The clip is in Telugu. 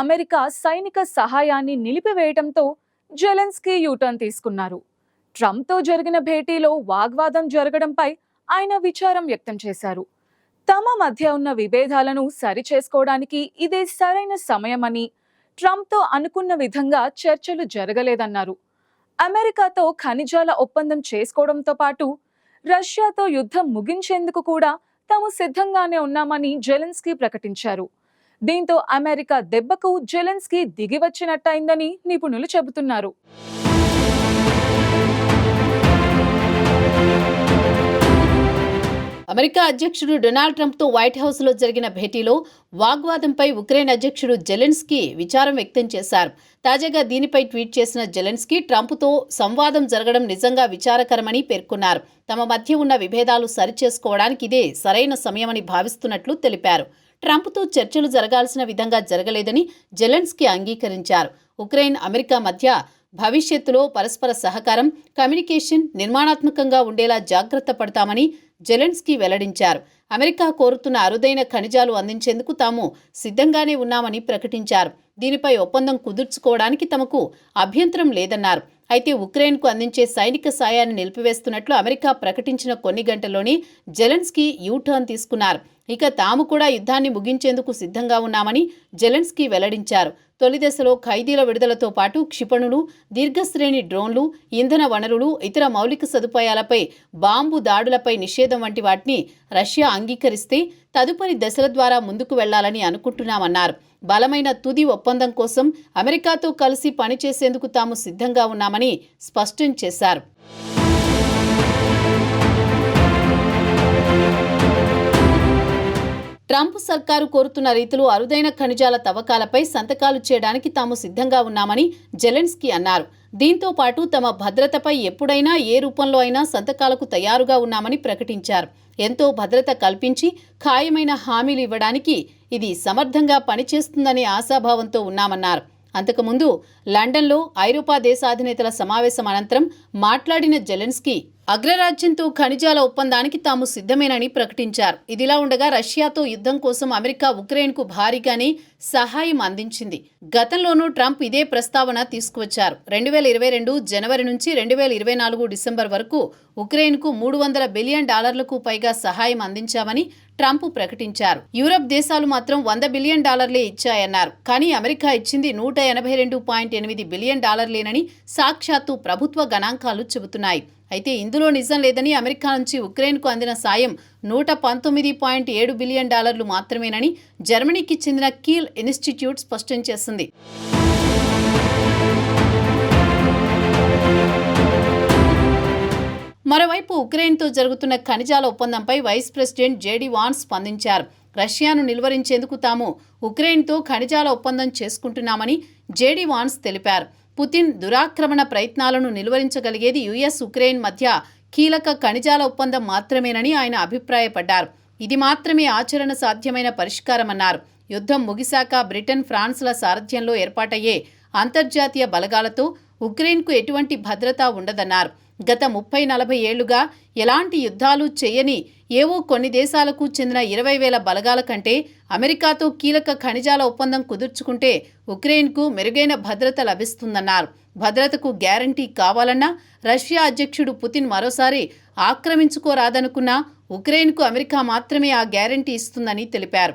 అమెరికా సైనిక సహాయాన్ని నిలిపివేయడంతో జెలెన్స్కీ యూటర్న్ తీసుకున్నారు. ట్రంప్తో జరిగిన భేటీలో వాగ్వాదం జరగడంపై ఆయన విచారం వ్యక్తం చేశారు. తమ మధ్య ఉన్న విభేదాలను సరిచేసుకోవడానికి ఇదే సరైన సమయమని ట్రంప్తో అనుకున్న విధంగా చర్చలు జరగలేదన్నారు. అమెరికాతో ఖనిజాల ఒప్పందం చేసుకోవడంతో పాటు రష్యాతో యుద్ధం ముగించేందుకు కూడా తాము సిద్ధంగానే ఉన్నామని జెలెన్స్కీ ప్రకటించారు. దీంతో అమెరికా దెబ్బకు జెలెన్స్కీ దిగివచ్చినట్టయిందని నిపుణులు చెబుతున్నారు. అమెరికా అధ్యక్షుడు డొనాల్డ్ ట్రంప్తో వైట్ హౌస్లో జరిగిన భేటీలో వాగ్వాదంపై ఉక్రెయిన్ అధ్యక్షుడు జెలెన్స్కీ విచారం వ్యక్తం చేశారు. తాజాగా దీనిపై ట్వీట్ చేసిన జెలెన్స్కీ ట్రంప్తో సంవాదం జరగడం నిజంగా విచారకరమని పేర్కొన్నారు. తమ మధ్య ఉన్న విభేదాలు సరిచేసుకోవడానికి ఇదే సరైన సమయమని భావిస్తున్నట్లు తెలిపారు. ట్రంప్తో చర్చలు జరగాల్సిన విధంగా జరగలేదని జెలెన్స్కీ అంగీకరించారు. ఉక్రెయిన్ అమెరికా మధ్య భవిష్యత్తులో పరస్పర సహకారం కమ్యూనికేషన్ నిర్మాణాత్మకంగా ఉండేలా జాగ్రత్త పడతామని జెలెన్స్కీ వెల్లడించారు. అమెరికా కోరుతున్న అరుదైన ఖనిజాలు అందించేందుకు తాము సిద్ధంగానే ఉన్నామని ప్రకటించారు. దీనిపై ఒప్పందం కుదుర్చుకోవడానికి తమకు అభ్యంతరం లేదన్నారు. అయితే ఉక్రెయిన్కు అందించే సైనిక సాయాన్ని నిలిపివేస్తున్నట్లు అమెరికా ప్రకటించిన కొన్ని గంటల్లోనే జెలెన్స్కీ యూటర్న్ తీసుకున్నారు. ఇక తాము కూడా యుద్ధాన్ని ముగించేందుకు సిద్ధంగా ఉన్నామని జెలెన్స్కీ వెల్లడించారు. తొలి దశలో ఖైదీల విడుదలతో పాటు క్షిపణులు దీర్ఘశ్రేణి డ్రోన్లు ఇంధన వనరులు ఇతర మౌలిక సదుపాయాలపై బాంబు దాడులపై నిషేధం వంటి వాటిని రష్యా అంగీకరిస్తే తదుపరి దశల ద్వారా ముందుకు వెళ్ళాలని అనుకుంటున్నామన్నారు. బలమైన తుది ఒప్పందం కోసం అమెరికాతో కలిసి పనిచేసేందుకు తాము సిద్ధంగా ఉన్నామని స్పష్టం చేశారు. ట్రంప్ సర్కారు కోరుతున్న రీతిలో అరుదైన ఖనిజాల తవ్వకాలపై సంతకాలు చేయడానికి తాము సిద్ధంగా ఉన్నామని జెలెన్స్కీ అన్నారు. దీంతో పాటు తమ భద్రతపై ఎప్పుడైనా ఏ రూపంలో అయినా సంతకాలకు తయారుగా ఉన్నామని ప్రకటించారు. ఎంతో భద్రత కల్పించి ఖాయమైన హామీలు ఇవ్వడానికి ఇది సమర్థంగా పనిచేస్తుందనే ఆశాభావంతో ఉన్నామన్నారు. అంతకుముందు లండన్లో ఐరోపా దేశాధినేతల సమావేశం అనంతరం మాట్లాడిన జెలెన్స్కీ అగ్రరాజ్యంతో ఖనిజాల ఒప్పందానికి తాము సిద్ధమేనని ప్రకటించారు. ఇదిలా ఉండగా రష్యాతో యుద్ధం కోసం అమెరికా ఉక్రెయిన్కు భారీగానే సహాయం అందించింది. గతంలోనూ ట్రంప్ ఇదే ప్రస్తావన తీసుకువచ్చారు. రెండు వేల ఇరవై రెండు జనవరి నుంచి రెండు వేల ఇరవై నాలుగు డిసెంబర్ వరకు ఉక్రెయిన్కు మూడు వందల బిలియన్ డాలర్లకు పైగా సహాయం అందించామని ట్రంప్ ప్రకటించారు. యూరప్ దేశాలు మాత్రం వంద బిలియన్ డాలర్లే ఇచ్చాయన్నారు. కానీ అమెరికా ఇచ్చింది నూట ఎనభై రెండు పాయింట్ ఎనిమిది బిలియన్ డాలర్లేనని సాక్షాత్తు ప్రభుత్వ గణాంకాలు చెబుతున్నాయి. అయితే ఇందులో నిజం లేదని అమెరికా నుంచి ఉక్రెయిన్కు అందిన సాయం నూట పంతొమ్మిది పాయింట్ ఏడు బిలియన్ డాలర్లు మాత్రమేనని జర్మనీకి చెందిన కీల్ ఇన్స్టిట్యూట్ స్పష్టం చేసింది. మరోవైపు ఉక్రెయిన్తో జరుగుతున్న ఖనిజాల ఒప్పందంపై వైస్ ప్రెసిడెంట్ జేడీ వాన్స్ స్పందించారు. రష్యాను నిలువరించేందుకు తాము ఉక్రెయిన్తో ఖనిజాల ఒప్పందం చేసుకుంటున్నామని జేడీ వాన్స్ తెలిపారు. పుతిన్ దురాక్రమణ ప్రయత్నాలను నిలువరించగలిగేది యుఎస్ ఉక్రెయిన్ మధ్య కీలక ఖనిజాల ఒప్పందం మాత్రమేనని ఆయన అభిప్రాయపడ్డారు. ఇది మాత్రమే ఆచరణ సాధ్యమైన పరిష్కారమన్నారు. యుద్ధం ముగిశాక బ్రిటన్ ఫ్రాన్స్ల సారథ్యంలో ఏర్పాటయ్యే అంతర్జాతీయ బలగాలతో ఉక్రెయిన్కు ఎటువంటి భద్రత ఉండదన్నారు. గత ముప్పై నలభై ఏళ్ళుగా ఎలాంటి యుద్ధాలు చేయని ఏవో కొన్ని దేశాలకు చెందిన ఇరవై వేల బలగాల కంటే అమెరికాతో కీలక ఖనిజాల ఒప్పందం కుదుర్చుకుంటే ఉక్రెయిన్కు మెరుగైన భద్రత లభిస్తుందన్నారు. భద్రతకు గ్యారంటీ కావాలన్నా రష్యా అధ్యక్షుడు పుతిన్ మరోసారి ఆక్రమించుకోరాదనుకున్నా ఉక్రెయిన్కు అమెరికా మాత్రమే ఆ గ్యారంటీ ఇస్తుందని తెలిపారు.